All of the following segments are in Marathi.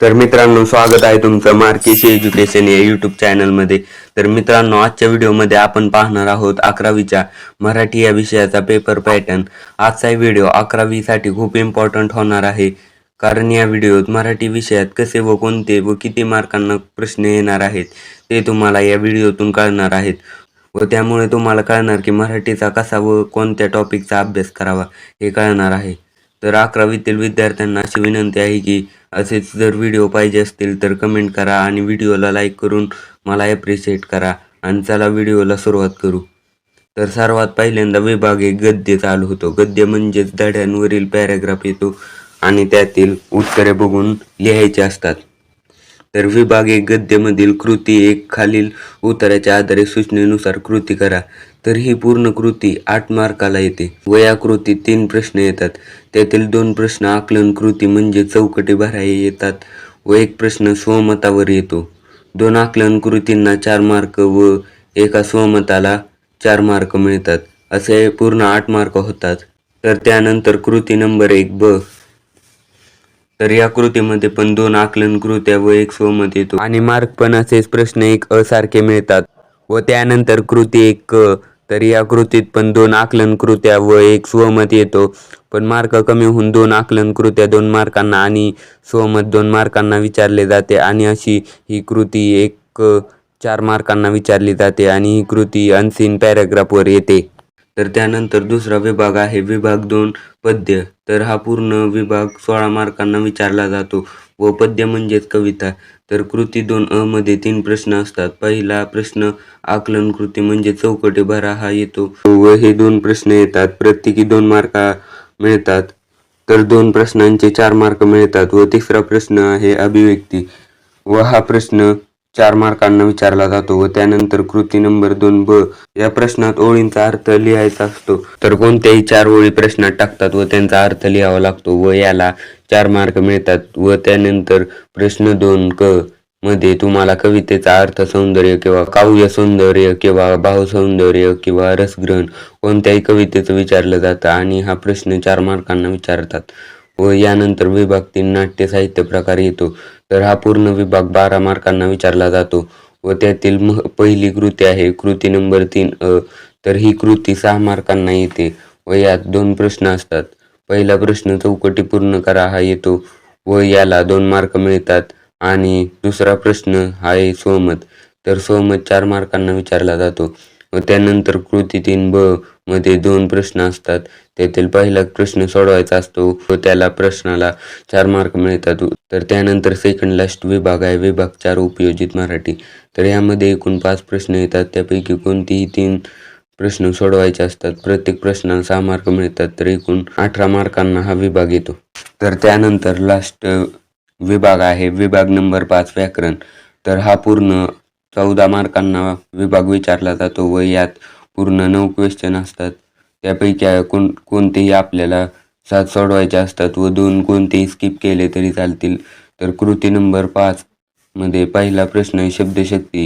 तर मित्रांनो स्वागत आहे तुमचं मार्केश एज्युकेशन या यूट्यूब चॅनलमध्ये तर मित्रांनो आजच्या व्हिडिओमध्ये आपण पाहणार आहोत अकरावीच्या मराठी या विषयाचा पेपर पॅटर्न आजचा व्हिडिओ अकरावीसाठी खूप इम्पॉर्टंट होणार आहे. कारण या व्हिडिओत मराठी विषयात कसे व कोणते व किती मार्कांना प्रश्न येणार आहेत ते तुम्हाला या व्हिडिओतून कळणार आहेत. व त्यामुळे तुम्हाला कळणार की मराठीचा कसा व कोणत्या टॉपिकचा अभ्यास करावा हे कळणार आहे. तर अकरावीतील विद्यार्थ्यांना अशी विनंती आहे की असेच जर व्हिडिओ पाहिजे असतील तर कमेंट करा आणि व्हिडिओला लाईक करून मला ॲप्रिशिएट करा. आणि चला व्हिडिओला सुरुवात करू. तर सर्वात पहिल्यांदा विभाग एक गद्य चालू होतो. गद्य म्हणजेच धड्यांवरील पॅराग्राफ येतो आणि त्यातील उत्तरे बघून लिहायचे असतात. तर विभाग एक गद्यमधील कृती एक खालील उत्तराच्या आधारे सूचनेनुसार कृती करा. तर ही पूर्ण कृती आठ मार्काला येते. व या कृतीत तीन प्रश्न येतात. त्यातील दोन प्रश्न आकलन कृती म्हणजे चौकटी भराय येतात व एक प्रश्न स्वमतावर येतो. दोन आकलन कृतींना चार मार्क व एका स्वमताला चार मार्क मिळतात. असे पूर्ण आठ मार्क होतात. तर त्यानंतर कृती नंबर एक ब. तर या कृतीमध्ये पण दोन आकलन कृत्या व एक स्वमत येतो. आणि मार्क पण असेच प्रश्न एक असारखे मिळतात व त्यानंतर कृती एक क. तर या कृतीत पण दोन आकलन कृत्या व एक स्वमत येतो. पण मार्क कमी होऊन दोन आकलन कृत्या दोन मार्कांना आणि स्वमत दोन मार्कांना विचारले जाते आणि अशी ही कृती एक चार मार्कांना विचारली जाते आणि ही कृती अनसीन पॅराग्राफवर येते. तर त्यानंतर दुसरा विभाग आहे विभाग दोन पद्य. तर हा पूर्ण विभाग सोळा मार्कांना विचारला जातो. व पद्य म्हणजेच कविता. तर कृती दोन अ मध्ये तीन प्रश्न असतात. पहिला प्रश्न आकलन कृती म्हणजे चौकटी भरा हा येतो. व हे दोन प्रश्न येतात. प्रत्येकी दोन मार्का मिळतात. तर दोन प्रश्नांचे चार मार्क मिळतात. व तिसरा प्रश्न आहे अभिव्यक्ती. व हा प्रश्न चार मार्कांना विचारला जातो व त्यानंतर कृती नंबर दोन ब या प्रश्नात ओळींचा अर्थ लिहायचा असतो. तर कोणत्याही चार ओळी प्रश्नात टाकतात व त्यांचा अर्थ लिहावा लागतो व याला चार मार्क मिळतात व त्यानंतर प्रश्न दोन क मध्ये तुम्हाला कवितेचा अर्थ सौंदर्य किंवा काव्य सौंदर्य किंवा भाव सौंदर्य किंवा रसग्रहण कोणत्याही कवितेचं विचारलं जातं आणि हा प्रश्न चार मार्कांना विचारतात व यानंतर विभाग तीन नाट्य साहित्य प्रकार येतो. तर हा पूर्ण विभाग बारा मार्कांना विचारला जातो व त्यातील मह पहिली कृती आहे कृती नंबर तीन अ तर ही कृती सहा मार्कांना येते व यात दोन प्रश्न असतात. पहिला प्रश्न चौकटी पूर्ण करा हा येतो व याला दोन मार्क मिळतात आणि दुसरा प्रश्न हा आहे सोमत. तर सोमत चार मार्कांना विचारला जातो व त्यानंतर कृती तीन ब मध्ये दोन प्रश्न असतात. तेथील पहिला प्रश्न सोडवायचा असतो व त्याला प्रश्नाला चार मार्क मिळतात. तर त्यानंतर सेकंड लास्ट विभाग आहे विभाग चार उपयोजित मराठी. तर यामध्ये एकूण पाच प्रश्न येतात त्यापैकी कोणतीही तीन प्रश्न सोडवायचे असतात. प्रत्येक प्रश्नाला सहा मार्क मिळतात तर एकूण अठरा मार्कांना हा विभाग येतो. तर त्यानंतर लास्ट विभाग आहे विभाग नंबर पाच व्याकरण. तर हा पूर्ण चौदा मार्कांना विभाग विचारला जातो व यात पूर्ण नऊ क्वेश्चन असतात. त्यापैकी कोण कोणतेही आपल्याला सात सोडवायचे असतात व दोन कोणतेही स्किप केले तरी चालतील. तर कृती नंबर पाच मध्ये पहिला प्रश्न शब्दशक्ती.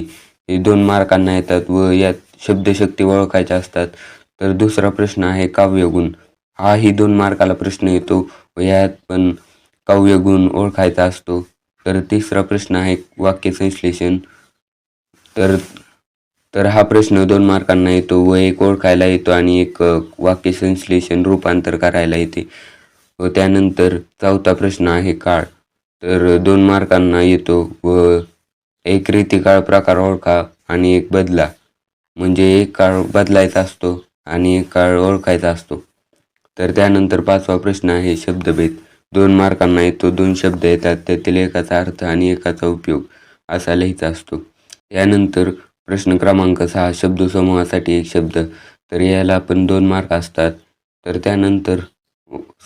हे दोन मार्कांना येतात व यात शब्दशक्ती ओळखायच्या असतात. तर दुसरा प्रश्न आहे काव्यगुण. हाही दोन मार्काला प्रश्न येतो व यात पण काव्यगुण ओळखायचा असतो. तर तिसरा प्रश्न आहे वाक्य संश्लेषण तर तर हा प्रश्न दोन मार्कांना येतो. व एक ओळखायला येतो आणि एक वाक्य संश्लेषण रूपांतर करायला येते. व त्यानंतर चौथा प्रश्न आहे काळ. तर दोन मार्कांना येतो. व एक रीतिकाळ प्रकार ओळखा आणि एक बदला. म्हणजे एक काळ बदलायचा असतो आणि एक काळ ओळखायचा असतो. तर त्यानंतर पाचवा प्रश्न आहे शब्दभेद. दोन मार्कांना येतो. दोन शब्द येतात. त्यातील एकाचा अर्थ आणि एकाचा उपयोग असा लिहायचा असतो. त्यानंतर प्रश्न क्रमांक सहा शब्दसमूहासाठी एक शब्द. तर याला पण दोन मार्क असतात. तर त्यानंतर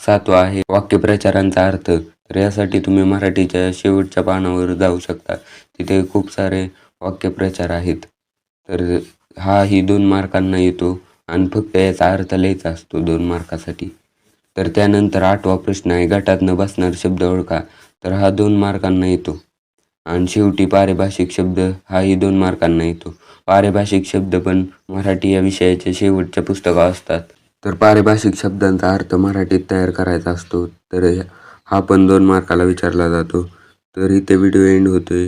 सातवा आहे वाक्यप्रचारांचा अर्थ. तर यासाठी तुम्ही मराठीच्या शेवटच्या पानावर जाऊ शकता. तिथे खूप सारे वाक्यप्रचार आहेत. तर हा ही दोन मार्कांना येतो आणि फक्त याचा अर्थ लिहायचा असतो दोन मार्कासाठी. तर त्यानंतर आठवा प्रश्न आहे गटातनं बसणार शब्द ओळखा. तर हा दोन मार्कांना येतो. आणि शेवटी पारिभाषिक शब्द हाही दोन मार्कांना येतो. पारिभाषिक शब्द पण मराठी या विषयाच्या शेवटच्या पुस्तकं असतात. तर पारिभाषिक शब्दांचा अर्थ मराठीत तयार करायचा असतो तर हा पण दोन मार्काला विचारला जातो. तर इथे व्हिडिओ एंड होतोय.